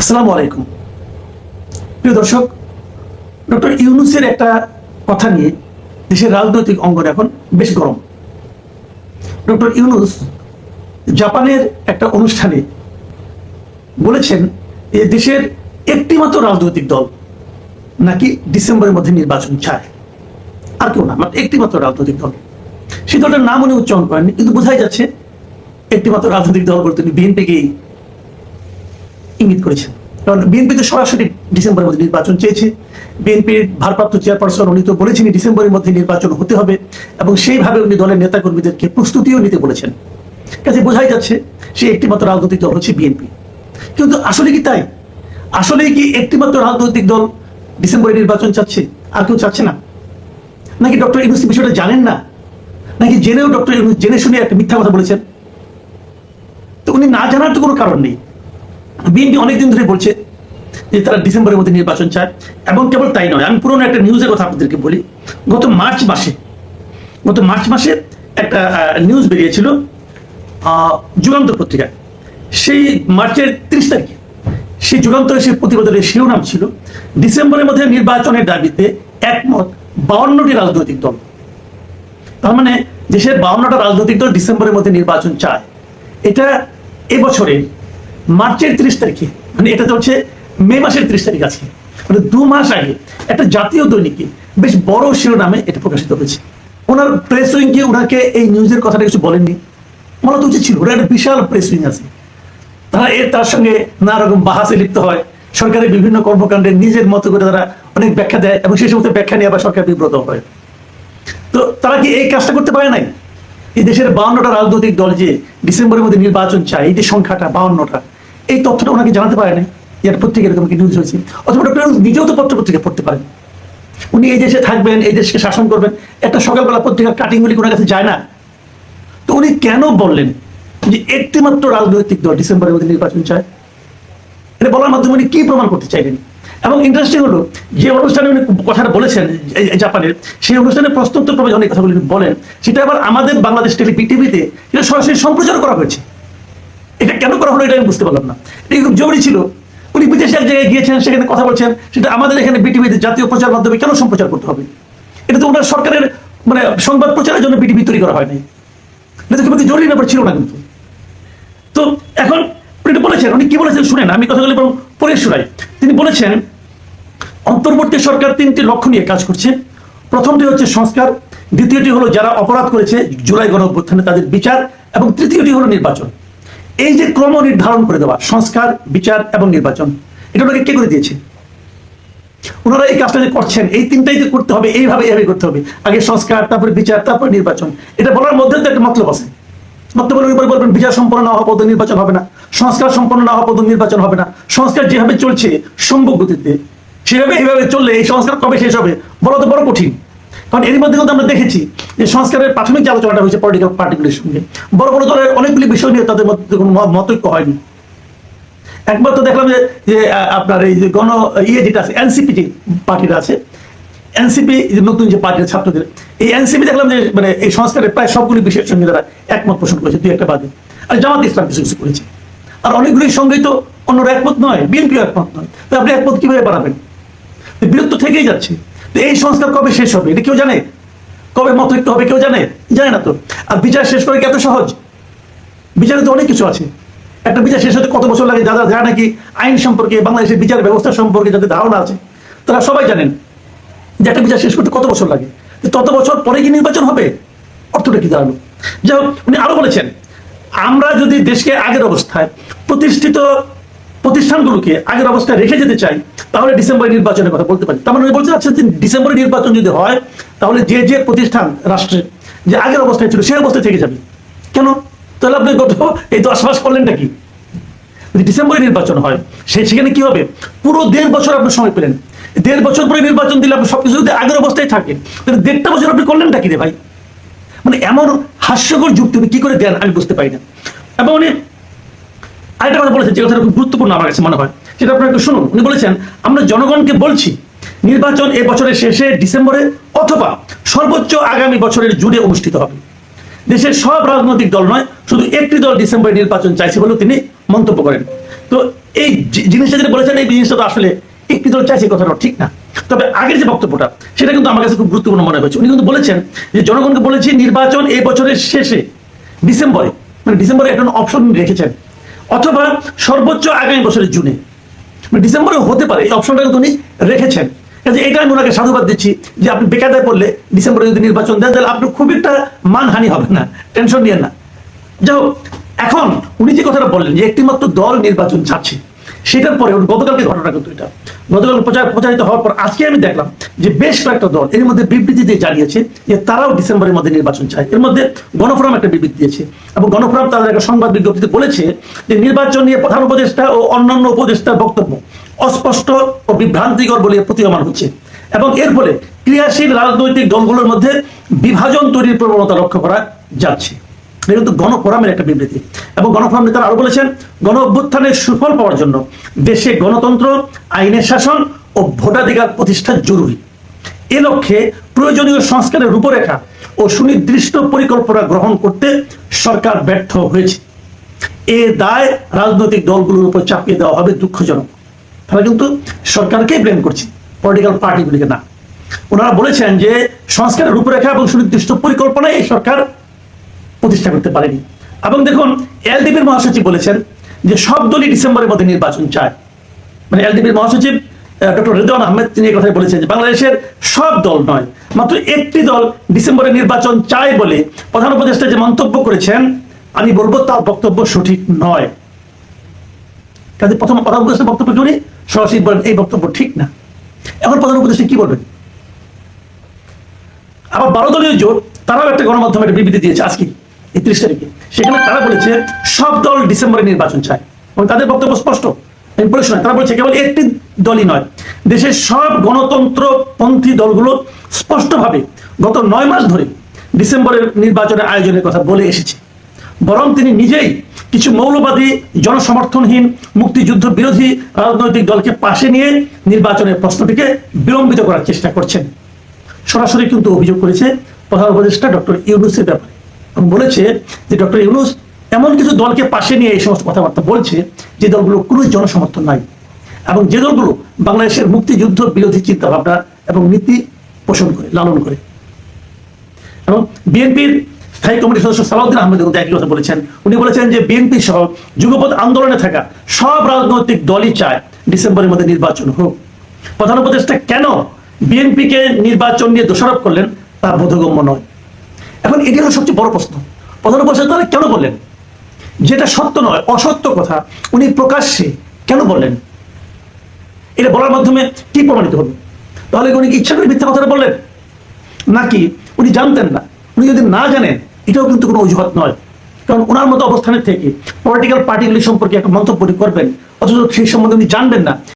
আসসালামু আলাইকুম। প্রিয় দর্শক, ডক্টর ইউনুসের একটা কথা নিয়ে দেশের রাজনৈতিক অঙ্গন এখন বেশ গরম। ডক্টর ইউনুস জাপানের একটা অনুষ্ঠানে বলেছেন যে দেশের একটি মাত্র রাজনৈতিক দল নাকি ডিসেম্বরের মধ্যে নির্বাচন চায়। আর কেউ না, মাত্র একটি মাত্র রাজনৈতিক দল। সেই দলটার নাম উনি উচ্চারণ করেননি, কিন্তু বোঝাই যাচ্ছে একটি মাত্র রাজনৈতিক দল বলতে উনি বিএনপিকেই ইঙ্গিত করেছেন। কারণ বিএনপি তো সরাসরি ডিসেম্বরের মধ্যে নির্বাচন চেয়েছে। বিএনপির ভারপ্রাপ্ত চেয়ারপারসন, উনি তো বলেছেন ডিসেম্বরের মধ্যে নির্বাচন হতে হবে এবং সেইভাবে উনি দলের নেতাকর্মীদেরকে প্রস্তুতিও নিতে বলেছেন। কাজে বোঝাই যাচ্ছে সে একটিমাত্র রাজনৈতিক দল হচ্ছে বিএনপি। কিন্তু আসলে কি তাই? আসলে কি একটিমাত্র রাজনৈতিক দল ডিসেম্বরে নির্বাচন চাচ্ছে? আর কেউ চাচ্ছে না। নাকি ডক্টর ইউনুস বিষয়টা জানেন না? নাকি জেনেও ডক্টর ইউনুস জেনে শুনে একটা মিথ্যা কথা বলেছেন? তো উনি না জানার তো কোনো কারণ নেই। বিএনপি অনেকদিন ধরে বলছে যে তারা ডিসেম্বরের মধ্যে নির্বাচন চায় এবং কেবল তাই নয়। আমি পুরোনো একটা নিউজের কথা আপনাদেরকে বলি। গত মার্চ মাসে গত মার্চ মাসে একটা নিউজ বেরিয়েছিল আহ, যুগান্তর পত্রিকায়। সেই মার্চের তিরিশ তারিখে সেই যুগান্তরের সেই প্রতিবেদনের শিরোনাম ছিল ডিসেম্বরের মধ্যে নির্বাচনের দাবিতে একমত বাউন্নটি রাজনৈতিক দল। তার মানে দেশের বাউন্নটা রাজনৈতিক দল ডিসেম্বরের মধ্যে নির্বাচন চায়। এটা এবছরে মার্চের ত্রিশ তারিখে মানে এটা তো হচ্ছে মে মাসের ত্রিশ তারিখ আছে মানে দু মাস আগে একটা জাতীয় দৈনিকে বেশ বড় শিরোনামে এটা প্রকাশিত হয়েছে। ওনার প্রেস উইং কি, ওনাকে এই নিউজের কথাটা কিছু বলেননি। মনে তো উচিত ছিল ওরা একটা বিশাল প্রেস উইং আছে। তারা এর, তার সঙ্গে নানা রকম বাহাসে লিপ্ত হয়। সরকারের বিভিন্ন কর্মকাণ্ডে নিজের মতো করে তারা অনেক ব্যাখ্যা দেয় এবং সেই সমস্ত ব্যাখ্যা নিয়ে আবার সরকার বিব্রত হয়। তো তারা কি এই কাজটা করতে পারে নাই? এই দেশের বাউন্নটা রাজনৈতিক দল যে ডিসেম্বরের মধ্যে নির্বাচন চায়, এই যে সংখ্যাটা, বাউন্নটা এই তথ্যটা ওনাকে জানাতে পারে না যে পত্রিকা এরকম নিউজ হয়েছে। অথবা ডক্টর নিজেও তো পত্র পত্রিকা পড়তে পারেন। উনি এই দেশে থাকবেন, এই দেশকে শাসন করবেন। একটা সকালবেলা পত্রিকার কাটিংগুলি ওনার কাছে যায় না। তো উনি কেন বললেন যে একটিমাত্র রাজনৈতিক দল ডিসেম্বরের মধ্যে নির্বাচন চায়? এটা বলার মাধ্যমে উনি কি প্রমাণ করতে চাইলেন? এবং ইন্টারেস্টিং হলো, যে অনুষ্ঠানে উনি কথাটা বলেছেন জাপানের, সেই অনুষ্ঠানে প্রশ্নোত্তর প্রবে অনেক কথাগুলি বলেন। সেটা আবার আমাদের বাংলাদেশ টেলি টিভিতে এটা সরাসরি সম্প্রচার করা হয়েছে। এটা কেন করা হলো এটা আমি বুঝতে পারলাম না। এটা খুব জরুরি ছিল। উনি বিদেশে এক জায়গায় গিয়েছেন সেখানে কথা বলছেন, সেটা আমাদের এখানে বিটিভিতে জাতীয় প্রচার মাধ্যমে কেন সম্প্রচার করতে হবে? এটা তো ওনার সরকারের মানে সংবাদ প্রচারের জন্য বিটিভি তৈরি করা হয়নি। এটা তো খুবই জরুরি ব্যাপার ছিল না কিন্তু। তো এখন উনি বলেছেন, উনি কি বলেছেন শুনেন, আমি কথাগুলি বরং পরে শোনাই। তিনি বলেছেন, অন্তর্বর্তী সরকার তিনটি লক্ষ্য নিয়ে কাজ করছে। প্রথমটি হচ্ছে সংস্কার, দ্বিতীয়টি হলো যারা অপরাধ করেছে, জুলাই গণ অভ্যুত্থানে তাদের বিচার, এবং তৃতীয়টি হলো নির্বাচন। এই যে ক্রম নির্ধারণ করে দেওয়া, সংস্কার, বিচার এবং নির্বাচন, এটা ওনাকে কে করে দিয়েছে? ওনারা এই কাজটা যে করছেন, এই তিনটাই যে করতে হবে, এইভাবে এইভাবে করতে হবে। আগে সংস্কার, তারপরে বিচার, তারপরে নির্বাচন। এটা বলার মধ্যে তো একটা মতলব আছে। বলবেন, বিচার সম্পন্ন না হওয়া পর্যন্ত নির্বাচন হবে না। সংস্কার সম্পন্ন না হওয়া পর্যন্ত নির্বাচন হবে না। সংস্কার যেভাবে চলছে, সম্ভব গতিতে। সেভাবে এইভাবে চললে এই সংস্কার কবে শেষ হবে, বলা তো বড় কঠিন। কারণ এর মধ্যে কিন্তু আমরা দেখেছি যে সংস্কারের প্রাথমিক যে আলোচনাটা হয়েছে পলিটিক্যাল পার্টিগুলির সঙ্গে বড় বড় দলের অনেকগুলি বিষয় নিয়ে তাদের মধ্যে কোনো মত- মতৈক্য হয়নি। তো দেখলাম যে আপনার এই যে গণ ইয়ে যেটা আছে এনসিপি যে পার্টিটা আছে এনসিপি নতুন যে পার্টির ছাত্রদের, এই এনসিপি দেখলাম যে মানে এই সংস্কারের প্রায় সবগুলি বিষয়ের সঙ্গে তারা একমত পোষণ করেছে, দুই একটা বাদে। আর জামাত ইসলাম কিছু কিছু করেছে। আর অনেকগুলির সঙ্গেই তো অন্যরা একমত নয়, বিএনপিও একমত নয়। তো আপনি একমত কীভাবে বাড়াবেন? বিরক্ত থেকেই যাচ্ছে। তো এই সংস্কার কবে শেষ হবে, এটা কেউ জানে? কবে মতৈক্য হবে কেউ জানে? জানে না তো। আর বিচার শেষ করে কি এত সহজ? বিচারে তো অনেক কিছু আছে। একটা বিচার শেষ হতে কত বছর লাগে? যারা যারা নাকি আইন সম্পর্কে, বাংলাদেশের বিচার ব্যবস্থা সম্পর্কে যাদের ধারণা আছে, তারা সবাই জানেন যে একটা বিচার শেষ করতে কত বছর লাগে? তত বছর পরে কি নির্বাচন হবে? অর্থটা কি দাঁড়াল? যাই হোক, উনি আরও বলেছেন, আমরা যদি দেশকে আগের অবস্থায় প্রতিষ্ঠিত প্রতিষ্ঠানগুলোকে আগের অবস্থায় রেখে যেতে চাই, তাহলে ডিসেম্বরে নির্বাচনের কথা বলতে পারি। তার মানে বলতে চাচ্ছেন যে ডিসেম্বরে নির্বাচন যদি হয়, তাহলে যে যে প্রতিষ্ঠান রাষ্ট্রের যে আগের অবস্থায় ছিল সেই অবস্থায় থেকে যাবে। কেন? তাহলে আপনি গত এই দশ মাস করলেনটা কি? যদি ডিসেম্বরে নির্বাচন হয়, সে সেখানে কি হবে? পুরো দেড় বছর আপনি সময় পেলেন। দেড় বছর পরে নির্বাচন দিলে আপনি সবকিছু যদি আগের অবস্থায় থাকে, তাহলে দেড়টা বছর আপনি করলেনটা কি রে ভাই? মানে এমন হাস্যকর যুক্তি কি করে দেন আমি বুঝতে পারি না। এবং উনি আরেকটা কথা বলেছেন, যে কথাটা খুব গুরুত্বপূর্ণ আমার কাছে মনে হয়। সেটা আপনারা একটু শুনুন। উনি বলেছেন, আমরা জনগণকে বলছি, নির্বাচন এ বছরের শেষে ডিসেম্বরে অথবা সর্বোচ্চ আগামী বছরের জুড়ে অনুষ্ঠিত হবে। দেশের সব রাজনৈতিক দল নয়, শুধু একটি দল ডিসেম্বরে নির্বাচন চাইছে বলেও তিনি মন্তব্য করেন। তো এই জিনিসটা যেটা বলেছেন, এই জিনিসটা তো আসলে একটি দল চাইছে কথাটা ঠিক না। তবে আগের যে বক্তব্যটা, সেটা কিন্তু আমার কাছে খুব গুরুত্বপূর্ণ মনে হয়েছে। উনি কিন্তু বলেছেন যে, জনগণকে বলেছি, নির্বাচন এই বছরের শেষে ডিসেম্বরে মানে ডিসেম্বরে একটা অপশন রেখেছেন অথবা সর্বোচ্চ আগামী বছরের জুনে। ডিসেম্বরেও ডিসেম্বরে হতে পারে, এই অপশনটা কিন্তু উনি রেখেছেন। কাজে এটা আমি ওনাকে সাধুবাদ দিচ্ছি যে আপনি বেকায়দায় পড়লে ডিসেম্বরে যদি নির্বাচন দেন, তাহলে আপনার খুব একটা মানহানি হবে না, টেনশন নিয়ে না। যাই এখন উনি যে কথাটা বললেন যে একটিমাত্র দল নির্বাচন চাচ্ছে সেটার পরে গতকালকে ঘটনা কিন্তু এটা। গতকাল প্রচার, প্রচারিত হওয়ার পর আজকে আমি দেখলাম যে বেশ কয়েকটা দল এর মধ্যে বিবৃতি দিয়ে জানিয়েছে যে তারাও ডিসেম্বরের মধ্যে নির্বাচন চায়। এর মধ্যে গণফোরাম একটা বিবৃতি দিয়েছে। এবং গণফোরাম তাদের একটা সংবাদ বিজ্ঞপ্তিতে বলেছে যে নির্বাচন নিয়ে প্রধান উপদেষ্টা ও অন্যান্য উপদেষ্টার বক্তব্য অস্পষ্ট ও বিভ্রান্তিকর বলে প্রতীয়মান হচ্ছে। এবং এর ফলে ক্রিয়াশীল রাজনৈতিক দলগুলোর মধ্যে বিভাজন তৈরির প্রবণতা লক্ষ্য করা যাচ্ছে। গণফোরামের একটা বিবৃতি। এবং গণফোরাম নেতারা আরও বলেছেন গণ অভ্যুত্থানের সুফল পাওয়ার জন্য দেশে গণতন্ত্র, আইনের শাসন ও ভোটাধিকার প্রতিষ্ঠা জরুরি। এ লক্ষ্যে প্রয়োজনীয় সংস্কারের রূপরেখা ও সুনির্দিষ্ট পরিকল্পনা গ্রহণ করতে সরকার ব্যর্থ হয়েছে। এ দায় রাজনৈতিক দলগুলোর উপর চাপিয়ে দেওয়া হবে দুঃখজনক। তারা কিন্তু সরকারকে ব্লেম করছে পলিটিক্যাল পার্টিগুলিকে না। ওনারা বলেছেন যে সংস্কারের রূপরেখা এবং সুনির্দিষ্ট পরিকল্পনায় এই সরকার প্রতিষ্ঠা করতে পারেনি। এবং দেখুন এলডিপির মহাসচিব বলেছেন যে সব দলই ডিসেম্বরের মধ্যে নির্বাচন চায়। মানে এলডিপির মহাসচিব ডক্টর রেদওয়ান আহমেদ, তিনি কথাই বলেছেন যে বাংলাদেশের সব দল নয়, মাত্র একটি দল ডিসেম্বরে নির্বাচন চায় বলে প্রধান উপদেষ্টা যে মন্তব্য করেছেন, আমি বলব তার বক্তব্য সঠিক নয়। কাজে প্রথম প্রধান উপদেষ্টা বক্তব্য শুনি সরাসরি বলেন, এই বক্তব্য ঠিক না। এখন প্রধান উপদেষ্টা কি বলবেন? আবার বারো দলীয় জোট, তারাও একটা গণমাধ্যমে বিবৃতি দিয়েছে আজকে। ত্রিশ তারিখে। সেখানে তারা বলেছে সব দল ডিসেম্বরে নির্বাচন চায়। এবং তাদের বক্তব্য স্পষ্ট। তারা বলছে কেবল একটি দলই নয়। দেশের সব গণতন্ত্রপন্থী দলগুলো স্পষ্টভাবে গত নয় মাস ধরে ডিসেম্বরের নির্বাচনের আয়োজনের কথা বলে এসেছে। বরং তিনি নিজেই কিছু মৌলবাদী, জনসমর্থনহীন, মুক্তিযুদ্ধ বিরোধী রাজনৈতিক দলকে পাশে নিয়ে নির্বাচনের প্রশ্নটিকে বিলম্বিত করার চেষ্টা করছেন। সরাসরি কিন্তু অভিযোগ করেছে প্রধান উপদেষ্টা ডক্টর ইউনুসের ব্যাপারে। বলেছে যে ডক্টর ইউনুস এমন কিছু দলকে পাশে নিয়ে এই সমস্ত কথাবার্তা বলছে যে দলগুলো কোনো জনসমর্থন নাই এবং যে দলগুলো বাংলাদেশের মুক্তিযুদ্ধ বিরোধী চিন্তাভাবনা এবং নীতি পোষণ করে, লালন করে। এবং বিএনপির স্থায়ী কমিটির সদস্য সালাউদ্দিন আহমেদ একই কথা বলেছেন। উনি বলেছেন যে বিএনপি সহ যুগপথ আন্দোলনে থাকা সব রাজনৈতিক দলই চায় ডিসেম্বরের মধ্যে নির্বাচন হোক। প্রধান উপদেষ্টা কেন বিএনপিকে নির্বাচন নিয়ে দোষারোপ করলেন তা বোধগম্য নয়। এখন এটি হলো সবচেয়ে বড় প্রশ্ন। প্রধান উপদেষ্টা তাহলে কেন বললেন? যেটা সত্য নয়, অসত্য কথা, উনি প্রকাশ্যে কেন বললেন? এটা বলার মাধ্যমে কি প্রমাণিত হলো? তাহলে উনি ইচ্ছা করে মিথ্যা কথাটা বললেন? নাকি উনি জানতেন না? উনি যদি না জানেন, এটাও কিন্তু কোনো অজুহাত নয়। কারণ ওনার মতো অবস্থানের থেকে পলিটিক্যাল পার্টিগুলি সম্পর্কে একটা মন্তব্য করবেন, অথচ সেই সম্বন্ধে উনি জানবেন না।